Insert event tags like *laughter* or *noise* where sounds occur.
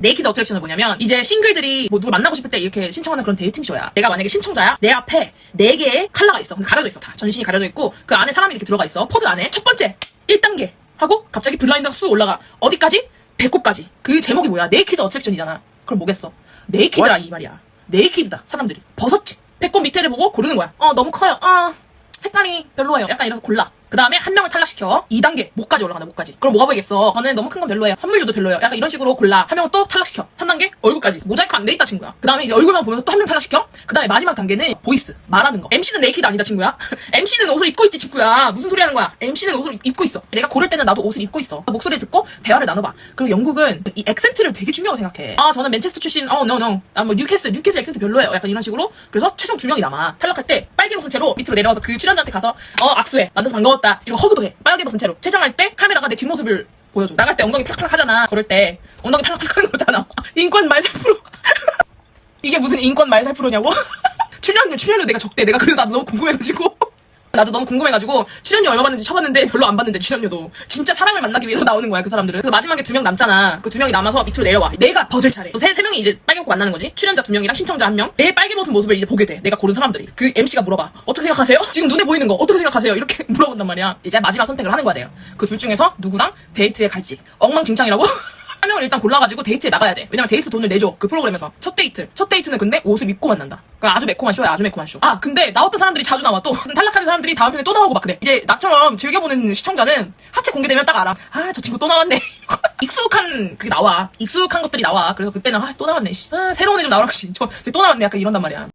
네이키드 어트랙션은 뭐냐면 이제 싱글들이 뭐 누구 만나고 싶을 때 이렇게 신청하는 그런 데이팅 쇼야. 내가 만약에 신청자야. 내 앞에 네 개의 컬러가 있어. 근데 가려져 있어 다. 전신이 가려져 있고 그 안에 사람이 이렇게 들어가 있어. 포드 안에 첫 번째 1단계 하고 갑자기 블라인드가 쑥 올라가. 어디까지? 배꼽까지. 그 제목이 뭐야? 네이키드 어트랙션이잖아. 그럼 뭐겠어? 네이키드라 이 말이야. 네이키드다 사람들이 벗었지. 배꼽 밑에를 보고 고르는 거야. 어 너무 커요. 아 색깔이 별로예요. 약간 이래서 골라. 그 다음에 한 명을 탈락시켜. 2단계, 목까지 올라간다, 목까지. 그럼 뭐가 보이겠어? 저는 너무 큰 건 별로예요. 환물류도 별로예요. 약간 이런 식으로 골라. 한 명을 또 탈락시켜. 3단계, 얼굴까지. 모자이크 안 돼 있다, 친구야. 그 다음에 이제 얼굴만 보면서 또 한 명 탈락시켜. 그 다음에 마지막 단계는 보이스. 말하는 거. MC는 네이키드 아니다, 친구야. *laughs* MC는 옷을 입고 있지, 친구야. 무슨 소리 하는 거야? MC는 옷을 입고 있어. 내가 고를 때는 나도 옷을 입고 있어. 목소리 듣고 대화를 나눠봐. 그리고 영국은 이 액센트를 되게 중요하고 생각해. 아, 저는 맨체스터 출신, 어, no, no. 아, 뭐, 뉴캐슬, 뉴캐슬 액센트 별로예요. 약간 이런 식으로. 그래서 최종 두 명이 남아. 탈락할 때 빨개 벗은 채로 밑으로 내려와서 그 출연자한테 가서, 어, 악수해. 만나서 반가웠다. 이러고 허그도 해. 빨개 벗은 채로. 퇴장할 때 카메라가 내 뒷모습을 보여줘. 나갈 때 엉덩이 팍팍 하잖아. 그럴 때 엉덩이 팍팍 하는 거다 나와. 인권 말살 프로. *laughs* 이게 무슨 인권 말살 프로냐고? *laughs* 출연료, 출연료 내가 적대. 내가 그래서 나도 너무 궁금해가지고. *laughs* 나도 너무 궁금해가지고 출연료 얼마 받는지 쳐봤는데 별로 안 받는데 출연료도. 진짜 사랑을 만나기 위해서 나오는 거야 그 사람들은. 그 마지막에 두 명 남잖아. 그 두 명이 남아서 밑으로 내려와. 내가 벗을 차례. 세, 세 명이 이제 빨개 벗고 만나는 거지. 출연자 두 명이랑 신청자 한명내 빨개 벗은 모습을 이제 보게 돼. 내가 고른 사람들이. 그 MC가 물어봐 어떻게 생각하세요? 지금 눈에 보이는 거 어떻게 생각하세요? 이렇게 물어본단 말이야. 이제 마지막 선택을 하는 거야 내가. 그둘 중에서 누구랑 데이트에 갈지. 엉망진창이라고 한 명을 일단 골라가지고 데이트에 나가야 돼. 왜냐면 데이트 돈을 내줘. 그 프로그램에서. 첫 데이트. 첫 데이트는 근데 옷을 입고 만난다. 그 아주 매콤한 쇼야, 아주 매콤한 쇼. 아, 근데 나왔던 사람들이 자주 나와. 또 *laughs* 탈락하는 사람들이 다음 편에 또 나오고 막 그래. 이제 나처럼 즐겨보는 시청자는 하체 공개되면 딱 알아. 아, 저 친구 또 나왔네. *laughs* 익숙한 그게 나와. 익숙한 것들이 나와. 그래서 그때는 아, 또 나왔네. 씨. 아, 새로운 애좀 나오라. 씨. 저, 또 나왔네. 약간 이런단 말이야.